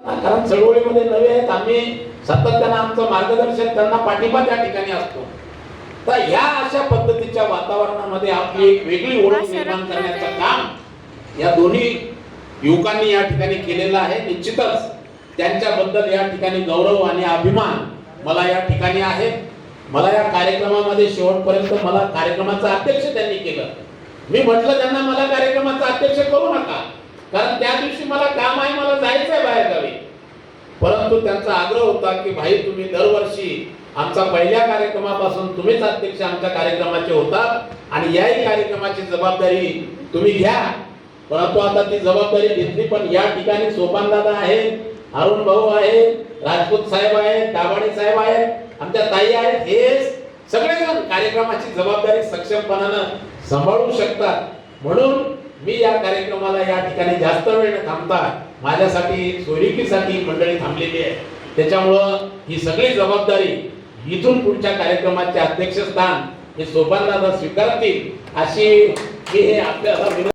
कारण चळवळीमध्ये नवे आहेत. आम्ही सातत्यानं आमचं मार्गदर्शन त्यांना पाठिंबा त्या ठिकाणी असतो. तर या अशा पद्धतीच्या वातावरणामध्ये आपली एक वेगळी ओळख निर्माण करण्याचं काम या दोन्ही युवकांनी या ठिकाणी केलेलं आहे. निश्चितच त्यांच्याबद्दल या ठिकाणी गौरव आणि अभिमान मला या ठिकाणी आहे. मला या कार्यक्रमामध्ये शेवटपर्यंत मला कार्यक्रमाचं अध्यक्ष त्यांनी केलं. मी म्हटलं त्यांना मला कार्यक्रमाचा अध्यक्ष करू नका. कारण त्या दिवशी मला काम आहे मला जायचं आहे बाहेर गावी परंतु त्यांचा आग्रह होता की भाई तुम्ही दरवर्षी आमचा पहिल्या कार्यक्रमापासून तुम्हीच अध्यक्ष आमच्या कार्यक्रमाचे होतात आणि याही कार्यक्रमाची जबाबदारी तुम्ही घ्या. परंतु आता ती जबाबदारी घेतली पण या ठिकाणी सोपानदादा आहेत अरुण भाऊ आहे राजपूत साहेब आहेत दाभाडे साहेब आहेत आमच्या ताई आहेत हे सगळेजण कार्यक्रमाची जबाबदारी सक्षमपणानं सांभाळू शकतात. म्हणून मी या कार्यक्रमाला या ठिकाणी जास्त वेळ न थांबता माझ्यासाठी सोयरिकीसाठी मंडळी थांबलेली आहे. त्याच्यामुळं ही सगळी जबाबदारी इथून पुढच्या कार्यक्रमाचे अध्यक्षस्थान हे सोपानदादा स्वीकारतील अशी मी हे आपल्याला विनंती